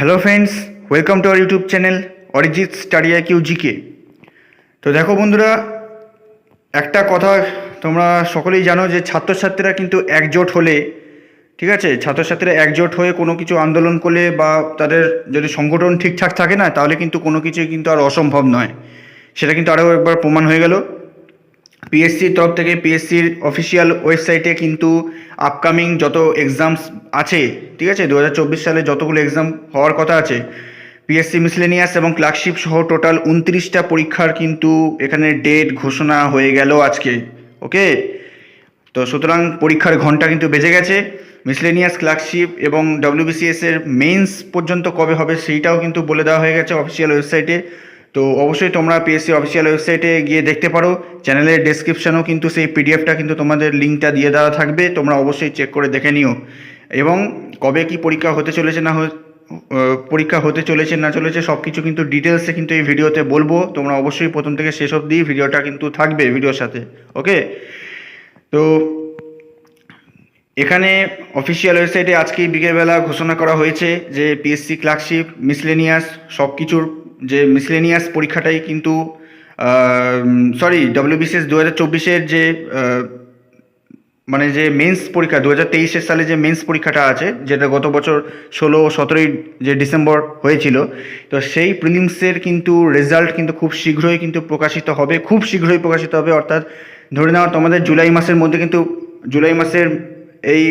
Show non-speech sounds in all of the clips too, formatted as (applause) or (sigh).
Hello friends welcome to our YouTube channel Arijit স্টাডিয়া Q GK তো দেখো বন্ধুরা, একটা কথা তোমরা সকলেই জানো যে ছাত্রছাত্রীরা কিন্তু একজোট হলে, ঠিক আছে? ছাত্রছাত্রীরা একজোট হয়ে কোনো কিছু আন্দোলন করলে বা তাদের যদি সংগঠন ঠিকঠাক থাকে না, তাহলে কিন্তু কোনো কিছুই কিন্তু আর অসম্ভব নয়। সেটা কিন্তু আরও একবার প্রমাণ হয়ে গেল। পিএসসির তরফ থেকে পিএসসির অফিসিয়াল ওয়েবসাইটে কিন্তু আপকামিং যত এক্সামস আছে, ঠিক আছে? দু হাজার চব্বিশ সালে যতগুলো এক্সাম হওয়ার কথা আছে পিএসসি মিসলেনিয়াস এবং ক্লার্কশিপ সহ টোটাল উনত্রিশটা পরীক্ষার কিন্তু এখানে ডেট ঘোষণা হয়ে গেল আজকে ওকে তো সুতরাং পরীক্ষার ঘণ্টা কিন্তু বেজে গেছে। মিসলেনিয়াস ক্লার্কশিপ এবং ডব্লিউবিসিএস এর মেন্স পর্যন্ত কবে হবে সেইটাও কিন্তু বলে দেওয়া হয়ে গেছে অফিসিয়াল ওয়েবসাইটে তো অবশ্যই তোমরা পিএসসি অফিসিয়াল ওয়েবসাইটে গিয়ে দেখতে পারো। চ্যানেলের ডেসক্রিপশনেও কিন্তু সেই পিডিএফটা কিন্তু তোমাদের লিঙ্কটা দিয়ে দেওয়া থাকবে। তোমরা অবশ্যই চেক করে দেখে নিও। এবং কবে কি পরীক্ষা হতে চলেছে না পরীক্ষা হতে চলেছে না চলেছে সব কিছু কিন্তু ডিটেলসে কিন্তু এই ভিডিওতে বলব। তোমরা অবশ্যই প্রথম থেকে শেষ অবধি ভিডিওটা কিন্তু থাকবে ভিডিওর সাথে ওকে তো এখানে অফিসিয়াল ওয়েবসাইটে আজকেই বিকেলবেলা ঘোষণা করা হয়েছে যে পিএসসি ক্লার্কশিপ মিসলেনিয়াস সব কিছুর যে মিসলেনিয়াস পরীক্ষাটাই কিন্তু সরি ডব্লিউবিসিএস দু হাজার চব্বিশের যে মানে যে মেন্স পরীক্ষা দু হাজার তেইশের সালে যে মেন্স পরীক্ষাটা আছে, যেটা গত বছর ষোলো সতেরোই যে ডিসেম্বর হয়েছিল, তো সেই প্রিলিমসের কিন্তু রেজাল্ট কিন্তু খুব শীঘ্রই কিন্তু প্রকাশিত হবে, খুব শীঘ্রই প্রকাশিত হবে, অর্থাৎ ধরে নেওয়া তোমাদের জুলাই মাসের মধ্যে কিন্তু, জুলাই মাসের এই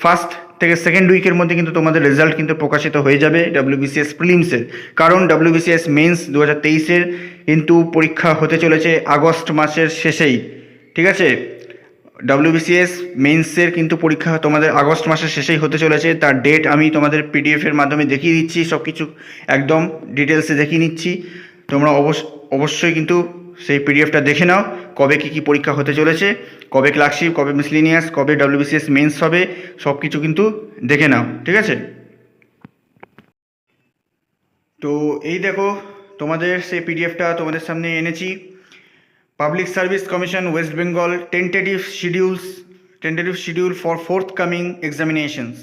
ফার্স্ট থেকে সেকেন্ড উইকের মধ্যে কিন্তু তোমাদের রেজাল্ট কিন্তু প্রকাশিত হয়ে যাবে ডাব্লিউবিসিএস প্রিলিমসের কারণ ডাব্লিউবিসিএস মেন্স দু হাজার তেইশের কিন্তু পরীক্ষা হতে চলেছে আগস্ট মাসের শেষেই। ঠিক আছে? ডাব্লিউবিসিএস মেন্সের কিন্তু পরীক্ষা তোমাদের আগস্ট মাসের শেষেই হতে চলেছে। তার ডেট আমি তোমাদের পিডিএফের মাধ্যমে দেখিয়ে দিচ্ছি সব কিছু একদম ডিটেলসে দেখিয়ে নিচ্ছি। তোমরা অবশ্য অবশ্যই কিন্তু সেই পিডিএফটা দেখে নাও। কবে কী কী পরীক্ষা হতে চলেছে, কবে ক্লার্কশিপ কবে মিসলিনিয়াস কবে ডাব্লিউবিসিএস মেন্স হবে সব কিছু কিন্তু দেখে নাও, ঠিক আছে? তো এই দেখো, তোমাদের সেই পিডিএফটা তোমাদের সামনে এনেছি। Public service commission West Bengal tentative schedules tentative schedule for forthcoming examinations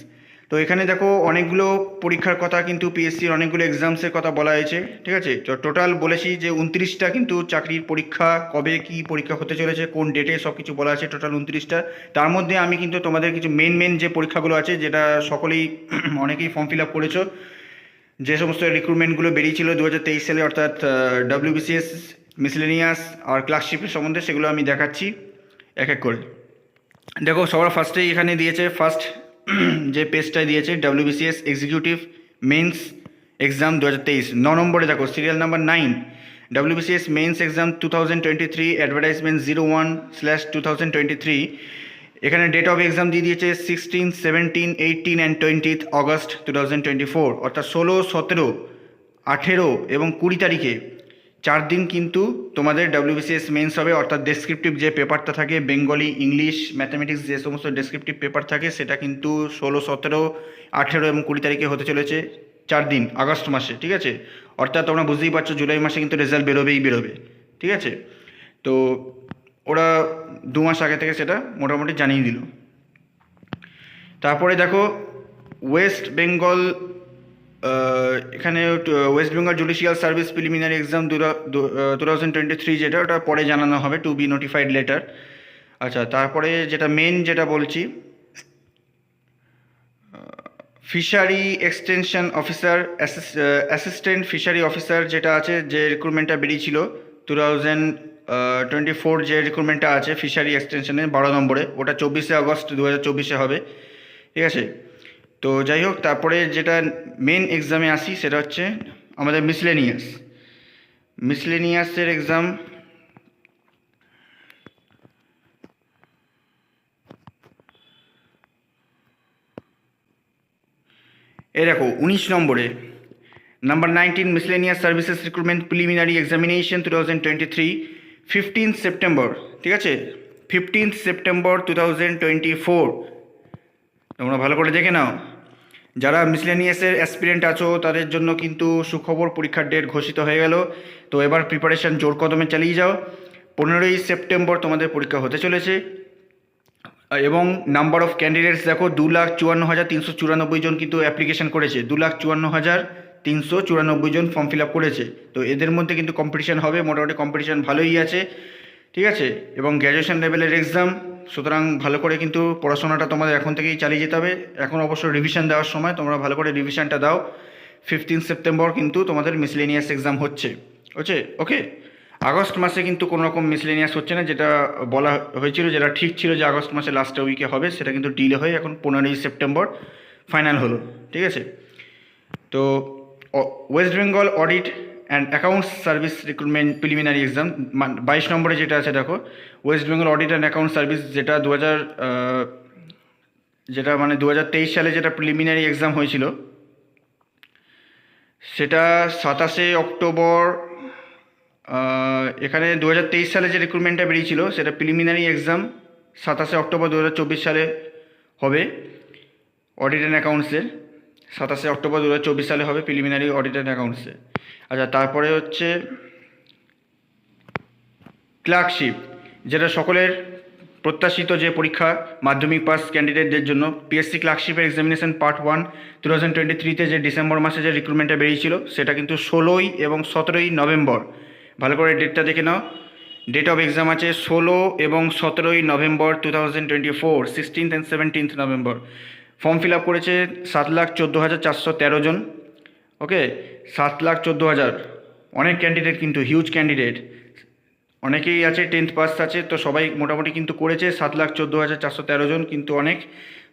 তো এখানে দেখো অনেকগুলো পরীক্ষার কথা কিন্তু পিএসসির অনেকগুলো এক্সামসের কথা বলা হয়েছে, ঠিক আছে? তো টোটাল বলেছি যে উনত্রিশটা কিন্তু চাকরির পরীক্ষা, কবে কি পরীক্ষা হতে চলেছে, কোন ডেটে সব কিছু বলা আছে টোটাল উনত্রিশটা। তার মধ্যে আমি কিন্তু তোমাদের কিছু মেন মেন যে পরীক্ষাগুলো আছে, যেটা সকলেই (clears throat) অনেকেই ফর্ম ফিল আপ করেছ, যে সমস্ত রিক্রুটমেন্টগুলো বেরিয়েছিল দু হাজার তেইশ সালে, অর্থাৎ ডাব্লিউবিসিএস মিসলেনিয়াস আর ক্লার্কশিপের সম্বন্ধে, সেগুলো আমি দেখাচ্ছি। এক এক করে। দেখো, সবার ফার্স্টেই এখানে দিয়েছে ফার্স্ট (clears throat) যে পেজটায় দিয়েছে ডাব্লিউবিসিএস এক্সিকিউটিভ মেন্স এক্সাম দু হাজার তেইশ। ন নম্বরে দেখো serial number nine WBCS mains exam two thousand twenty three advertisement zero one slash two thousand twenty three এখানে ডেট অফ এক্সাম দিয়ে দিয়েছে sixteen seventeen eighteen and twentieth August two thousand twenty four অর্থাৎ ষোলো, সতেরো, আঠেরো এবং কুড়ি তারিখে চার দিন কিন্তু তোমাদের ডাব্লিউবিসিএস মেন্স হবে, অর্থাৎ ডেসক্রিপটিভ যে পেপারটা থাকে বেঙ্গলি ইংলিশ ম্যাথামেটিক্স যে সমস্ত ডেসক্রিপটিভ পেপার থাকে, সেটা কিন্তু ষোলো, সতেরো, আঠেরো এবং কুড়ি তারিখে হতে চলেছে চার দিন, আগস্ট মাসে, ঠিক আছে? অর্থাৎ তোমরা বুঝতেই পারছ, জুলাই মাসে কিন্তু রেজাল্ট বেরোবেই বেরোবে, ঠিক আছে? তো ওরা দু মাস আগে থেকে সেটা মোটামুটি জানিয়ে দিল। তারপরে দেখো ওয়েস্ট বেঙ্গল এখানে West Bengal judicial service preliminary exam two thousand twenty three যেটা, ওটা পরে জানানো হবে টু বি নোটিফাইড লেটার আচ্ছা তারপরে যেটা মেন যেটা বলছি fishery extension officer assistant fishery officer যেটা আছে, যে রিক্রুটমেন্টটা বেরিয়েছিল টু থাউজেন্ড টোয়েন্টি ফোর যে রিক্রুটমেন্টটা আছে ফিশারি এক্সটেনশনে বারো নম্বরে, ওটা চব্বিশে আগস্ট দু হাজার চব্বিশে হবে। ঠিক আছে? তো যাই হোক, তারপরে যেটা মেন এক্সামে আসি সেটা হচ্ছে আমাদের মিসলেনিয়াস মিসলেনিয়াসের এক্সাম এ দেখো, উনিশ নম্বরে number nineteen miscellaneous services recruitment preliminary examination two thousand twenty three fifteen September ঠিক আছে? Fifteen September two thousand twenty four তোমরা ভালো করে দেখে নাও। যারা মিসলেনিয়াসের অ্যাসপিরেন্ট আছো, তাদের জন্য কিন্তু সুখবর পরীক্ষার ডেট ঘোষিত হয়ে গেল। তো এবার প্রিপারেশন জোর কদমে চালিয়ে যাও। পনেরোই সেপ্টেম্বর তোমাদের পরীক্ষা হতে চলেছে। এবং নাম্বার অফ ক্যান্ডিডেটস দেখো, দু লাখ চুয়ান্ন হাজার তিনশো চুরানব্বই জন কিন্তু অ্যাপ্লিকেশন করেছে। দু লাখ চুয়ান্ন হাজার তিনশো চুরানব্বই জন ফর্ম ফিল আপ করেছে। তো এদের মধ্যে কিন্তু কম্পিটিশান হবে। মোটামুটি কম্পিটিশান ভালোই আছে। ঠিক আছে? এবং গ্র্যাজুয়েশন লেভেলের এক্সাম সুতরাং ভালো করে কিন্তু পড়াশোনাটা তোমাদের এখন থেকেই চালিয়ে যেতে হবে। এখন অবশ্য রিভিশন দেওয়ার সময় তোমরা ভালো করে রিভিশনটা দাও। ফিফটিন সেপ্টেম্বর কিন্তু তোমাদের মিসলেনিয়াস এক্সাম হচ্ছে। হচ্ছে? ওকে আগস্ট মাসে কিন্তু কোনো রকম মিসলেনিয়াস হচ্ছে না, যেটা বলা হয়েছিল, যেটা ঠিক ছিল যে আগস্ট মাসে লাস্ট উইকে হবে, সেটা কিন্তু ডিলে হয়ে এখন পনেরোই সেপ্টেম্বর ফাইনাল হলো। ঠিক আছে? তো West Bengal audit and accounts service recruitment preliminary exam বাইশ নম্বরে যেটা আছে দেখো West Bengal audit and account service যেটা দু হাজার যেটা মানে দু হাজার তেইশ সালে যেটা প্রিলিমিনারি এক্সাম হয়েছিল, সেটা সাতাশে অক্টোবর এখানে দু হাজার তেইশ সালে যে রিক্রুটমেন্টটা বেরিয়েছিল, সেটা প্রিলিমিনারি এক্সাম সাতাশে অক্টোবর দু হাজার চব্বিশ সালে হবে অডিট অ্যান্ড অ্যাকাউন্টসের সাতাশে অক্টোবর দু হাজার চব্বিশ সালে হবে প্রিলিমিনারি অডিট অ্যান্ড অ্যাকাউন্টসে আচ্ছা তারপরে হচ্ছে ক্লার্কশিপ যেটা সকলের প্রত্যাশিত যে পরীক্ষা, মাধ্যমিক পাস ক্যান্ডিডেটদের জন্য। PSC ক্লার্কশিপের examination part one two thousand twenty থ্রিতে যে ডিসেম্বর মাসে যে রিক্রুটমেন্টটা বেরিয়েছিল, সেটা কিন্তু ষোলোই এবং সতেরোই নভেম্বর। ভালো করে ডেটটা দেখে নাও। ডেট অফ এক্সাম আছে ষোলো এবং সতেরোই November two thousand twenty four sixteenth and seventeenth November. Form fill up করেছে সাত লাখ চোদ্দ হাজার চারশো তেরো জন। ওকে সাত লাখ চোদ্দ হাজার। অনেক ক্যান্ডিডেট কিন্তু হিউজ ক্যান্ডিডেট অনেকেই আছে টেন্থ পাস আছে, তো সবাই মোটামুটি কিন্তু করেছে সাত লাখ চোদ্দ হাজার চারশো তেরো জন, কিন্তু অনেক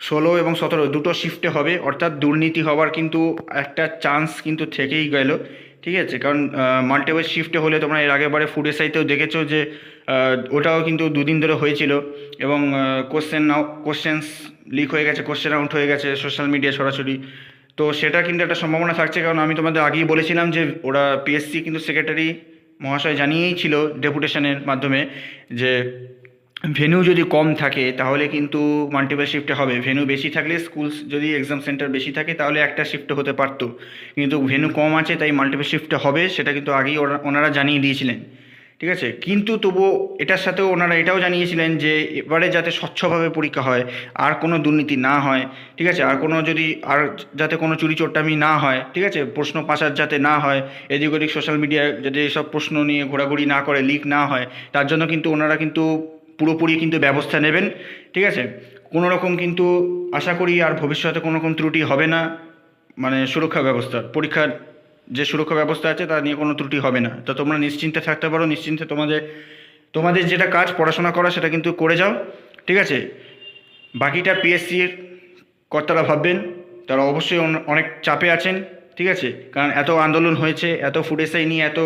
ষোলো এবং সতেরো, দুটো শিফটে হবে। অর্থাৎ দুর্নীতি হওয়ার কিন্তু একটা চান্স কিন্তু থেকেই গেল। ঠিক আছে? কারণ মাল্টিপল শিফটে হলে তোমরা এর আগেবারে ফুড এসআইতেও দেখেছ যে ওটাও কিন্তু দুদিন ধরে হয়েছিল। এবং কোশ্চেন কোশ্চেন্স লিক হয়ে গেছে কোশ্চেন আউট হয়ে গেছে সোশ্যাল মিডিয়া সরাসরি। তো সেটা কিন্তু একটা সম্ভাবনা থাকছে, কারণ আমি তোমাদের আগেই বলেছিলাম যে ওরা পিএসসি কিন্তু সেক্রেটারি মহাশয় জানিয়েই ছিল ডেপুটেশনের মাধ্যমে যে ভেন্যু যদি কম থাকে তাহলে কিন্তু মাল্টিপল শিফটে হবে। ভেন্যু বেশি থাকলে স্কুল যদি এক্সাম সেন্টার বেশি থাকে তাহলে একটা শিফটে হতে পারতো। কিন্তু ভেনু কম আছে তাই মাল্টিপল শিফটে হবে, সেটা কিন্তু আগেই ওনারা জানিয়ে দিয়েছিলেন। ঠিক আছে? কিন্তু তবুও এটার সাথেও ওনারা এটাও জানিয়েছিলেন যে এবারে যাতে স্বচ্ছভাবে পরীক্ষা হয়, আর কোনো দুর্নীতি না হয়, ঠিক আছে? আর কোনো যদি, আর যাতে কোনো চুরি চোরটামি না হয়, ঠিক আছে? প্রশ্ন পাচার যাতে না হয়, এদিক ওদিক সোশ্যাল মিডিয়ায় যাতে এসব প্রশ্ন নিয়ে ঘোরাঘুরি না করে লিক না হয়, তার জন্য কিন্তু ওনারা কিন্তু পুরোপুরি কিন্তু ব্যবস্থা নেবেন, ঠিক আছে? কোনো রকম কিন্তু আশা করি আর ভবিষ্যতে কোনো রকম ত্রুটি হবে না মানে সুরক্ষা ব্যবস্থা পরীক্ষার যে সুরক্ষা ব্যবস্থা আছে, তা নিয়ে কোনো ত্রুটি হবে না। তো তোমরা নিশ্চিন্তে থাকতে পারো, নিশ্চিন্তে তোমাদের তোমাদের যেটা কাজ পড়াশোনা করা, সেটা কিন্তু করে যাও, ঠিক আছে? বাকিটা পিএসসির কর্তারা ভাববেন, তারা অবশ্যই অনেক চাপে আছেন, ঠিক আছে? কারণ এত আন্দোলন হয়েছে, এত ফুড নিয়ে এত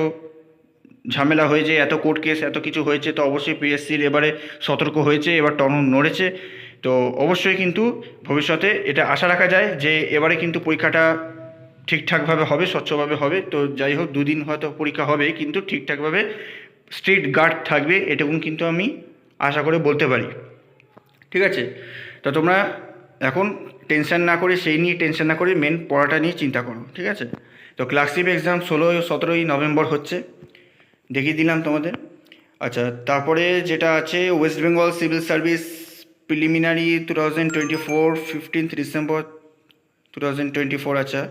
ঝামেলা হয়েছে, এত কোর্ট কেস এত কিছু হয়েছে, তো অবশ্যই পিএসসির এবারে সতর্ক হয়েছে, এবার টন নড়েছে। তো অবশ্যই কিন্তু ভবিষ্যতে এটা আশা রাখা যায় যে এবারে কিন্তু পরীক্ষাটা ঠিকঠাকভাবে হবে, স্বচ্ছভাবে হবে, তো যাই হোক, দুদিন হয়তো পরীক্ষা হবে, কিন্তু ঠিকঠাকভাবে স্ট্রিট গার্ড থাকবে এটুকু কিন্তু আমি আশা করে বলতে পারি। ঠিক আছে? তো তোমরা এখন টেনশন না করে, সেই নিয়ে টেনশান না করে মেন পড়াটা নিয়ে চিন্তা করো, ঠিক আছে? তো ক্লাসিপ এক্সাম ষোলোই সতেরোই নভেম্বর হচ্ছে, দেখিয়ে দিলাম তোমাদের। আচ্ছা তারপরে যেটা আছে West Bengal civil service preliminary two thousand twenty four fifteenth December two thousand twenty four আচ্ছা।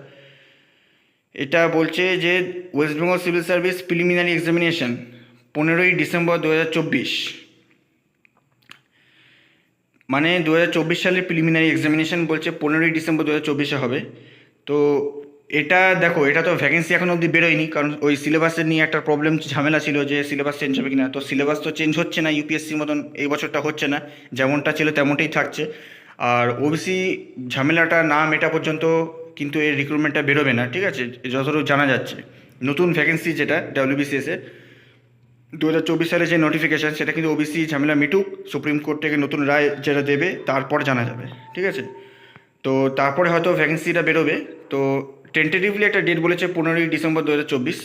এটা বলছে যে West Bengal civil service preliminary examination পনেরোই ডিসেম্বর দু হাজার চব্বিশ। মানে দু হাজার চব্বিশ সালের প্রিলিমিনারি এক্সামিনেশন বলছে পনেরোই ডিসেম্বর দু হাজার হবে। তো এটা দেখো, এটা তো ভ্যাকেন্সি এখন অবধি বেরোয়নি, কারণ ওই সিলেবাসের নিয়ে একটা প্রবলেম ঝামেলা ছিল যে সিলেবাস চেঞ্জ হবে কিনা। তো সিলেবাস তো চেঞ্জ হচ্ছে না ইউপিএসসির মতন এই বছরটা হচ্ছে না, যেমনটা ছিল তেমনটাই থাকছে। আর ওবিসি ঝামেলাটা না মেটা পর্যন্ত কিন্তু এর রিক্রুটমেন্টটা বেরোবে না, ঠিক আছে? যতটুকু জানা যাচ্ছে। নতুন ভ্যাকেন্সি যেটা ডাব্লিউবিসিএসে দু হাজার চব্বিশ সালে যে নোটিফিকেশান সেটা কিন্তু ওবিসি ঝামেলা মিটুক, সুপ্রিম কোর্ট থেকে নতুন রায় যেটা দেবে, তারপর জানা যাবে, ঠিক আছে? তো তারপরে হয়তো ভ্যাকেন্সিটা বেরোবে। তো টেন্টেটিভলি একটা ডেট বলেছে পনেরোই ডিসেম্বর দু হাজার চব্বিশ।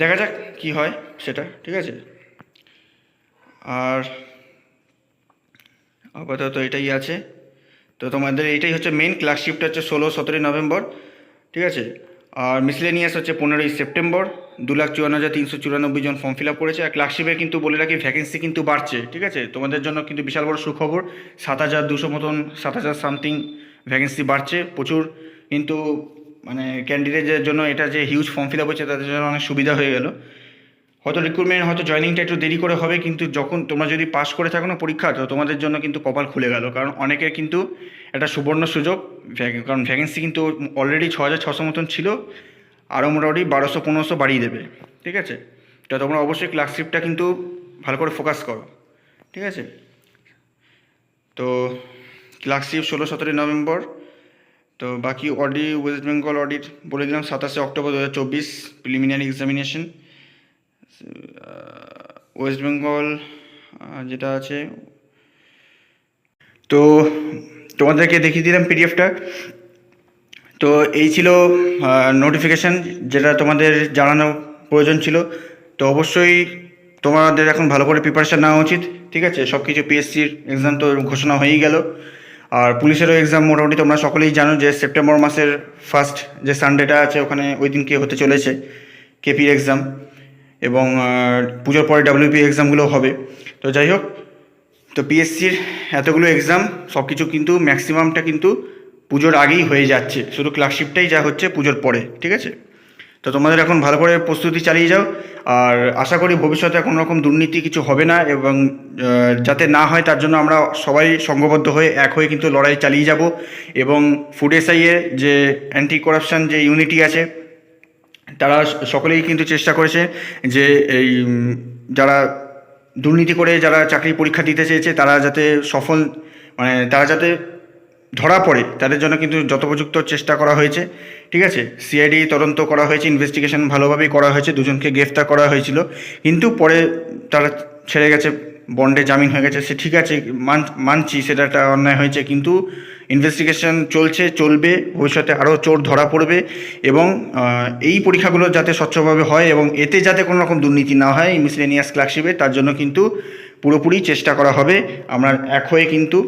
দেখা যাক কী হয় সেটা, ঠিক আছে? আর আপাতত এটাই আছে। তো তোমাদের এইটাই হচ্ছে মেন ক্লার্কশিপটা হচ্ছে ষোলো, সতেরোই নভেম্বর, ঠিক আছে? আর মিসলেনিয়াস হচ্ছে পনেরোই সেপ্টেম্বর, দু লাখ চুয়ান্ন হাজার তিনশো চুরানব্বই জন ফর্ম ফিল আপ করেছে। আর ক্লার্কশিপে কিন্তু বলে রাখি ভ্যাকেন্সি কিন্তু বাড়ছে, ঠিক আছে? তোমাদের জন্য কিন্তু বিশাল বড় সুখবর, সাত হাজার দুশো মতন, সাত হাজার সামথিং ভ্যাকেন্সি বাড়ছে। প্রচুর কিন্তু মানে ক্যান্ডিডেটের জন্য এটা যে হিউজ ফর্ম ফিল আপ হচ্ছে, তাদের জন্য অনেক সুবিধা হয়ে গেল। হয়তো রিক্রুটমেন্ট হয়তো জয়নিংটা একটু দেরি করে হবে, কিন্তু যখন তোমরা যদি পাস করে থাকো না পরীক্ষা, তো তোমাদের জন্য কিন্তু কপাল খুলে গেল। কারণ অনেকের কিন্তু একটা সুবর্ণ সুযোগ কারণ ভ্যাকেন্সি কিন্তু অলরেডি ছ হাজার ছশো মতন ছিল আরও মোটামুটি বারোশো, পনেরোশো বাড়িয়ে দেবে। ঠিক আছে? তো তোমরা অবশ্যই ক্লাসশিপটা কিন্তু ভালো করে ফোকাস করো। ঠিক আছে? তো ক্লাসশিপ ষোলো, সতেরোই নভেম্বর। তো বাকি অডি ওয়েস্ট বেঙ্গল অডিট বলে দিলাম, সাতাশে অক্টোবর দু হাজার চব্বিশ প্রিলিমিনারি এক্সামিনেশন ওয়েস্ট বেঙ্গল যেটা আছে। তো তোমাদেরকে দেখিয়ে দিলাম পিডিএফটা তো এই ছিল নোটিফিকেশান যেটা তোমাদের জানানো প্রয়োজন ছিল। তো অবশ্যই তোমাদের এখন ভালো করে প্রিপারেশান নেওয়া উচিত, ঠিক আছে? সব কিছু পিএসসির এক্সাম তো ঘোষণা হয়েই গেল। আর পুলিশেরও এক্সাম মোটামুটি তোমরা সকলেই জানো যে সেপ্টেম্বর মাসের ফার্স্ট যে সানডেটা আছে, ওখানে ওই দিন দিনকে হতে চলেছে কেপির এক্সাম এবং পুজোর পরে ডাব্লিউপি এক্সামগুলো হবে। তো যাই হোক, তো পিএসসির এতগুলো এক্সাম সব কিছু কিন্তু ম্যাক্সিমামটা কিন্তু পুজোর আগেই হয়ে যাচ্ছে। শুধু ক্লাসশিপটাই যা হচ্ছে পুজোর পরে, ঠিক আছে? তো তোমাদের এখন ভালো করে প্রস্তুতি চালিয়ে যাও। আর আশা করি ভবিষ্যতে কোনো রকম দুর্নীতি কিছু হবে না এবং যাতে না হয় তার জন্য আমরা সবাই সংঘবদ্ধ হয়ে এক হয়ে কিন্তু লড়াই চালিয়ে যাব। এবং ফুড এসআইয়ের যে অ্যান্টি করাপশন যে ইউনিটি আছে তারা সকলেই কিন্তু চেষ্টা করেছে যে এই যারা দুর্নীতি করে যারা চাকরি পরীক্ষা দিতে চেয়েছে তারা যাতে সফল মানে তারা যাতে ধরা পড়ে, তাদের জন্য কিন্তু যথোপযুক্ত চেষ্টা করা হয়েছে। ঠিক আছে? সিআইডি তদন্ত করা হয়েছে ইনভেস্টিগেশন ভালোভাবেই করা হয়েছে, দুজনকে গ্রেফতার করা হয়েছিল। কিন্তু পরে তারা ছেড়ে গেছে। বন্ডে জামিন হয়ে গেছে, সে ঠিক আছে, মান, মানছি, সেটা একটা অন্যায় হয়েছে, কিন্তু ইনভেস্টিগেশন চলছে, চলবে, ভবিষ্যতে আরও চোর ধরা পড়বে এবং এই পরীক্ষাগুলো যাতে স্বচ্ছভাবে হয় এবং এতে যাতে কোনো রকম দুর্নীতি না হয় মিসলেনিয়াস ক্লার্কশিপে তার জন্য কিন্তু পুরোপুরি চেষ্টা করা হবে। আমরা এক হয়ে কিন্তু,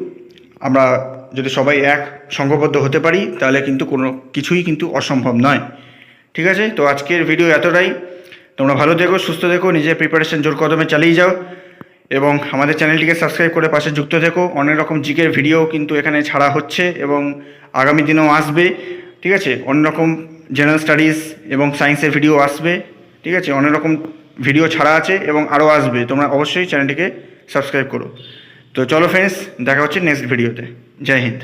আমরা যদি সবাই এক সংঘবদ্ধ হতে পারি, তাহলে কিন্তু কোনো কিছুই কিন্তু অসম্ভব নয়। ঠিক আছে? তো আজকের ভিডিও এতটাই। তোমরা ভালো দেখো সুস্থ দেখো নিজের প্রিপারেশন জোর কদমে চালিয়ে যাও। এবং আমাদের চ্যানেলটিকে সাবস্ক্রাইব করে পাশে যুক্ত থেকো। অনেক রকম জিকের ভিডিও কিন্তু এখানে ছাড়া হচ্ছে এবং আগামী দিনেও আসবে, ঠিক আছে? অন্য রকম জেনারেল স্টাডিজ এবং সায়েন্সের ভিডিও আসবে, ঠিক আছে? অনেক রকম ভিডিও ছাড়া আছে এবং আরও আসবে। তোমরা অবশ্যই চ্যানেলটিকে সাবস্ক্রাইব করো। তো চলো ফ্রেন্ডস দেখা হচ্ছে নেক্সট ভিডিওতে জয় হিন্দ।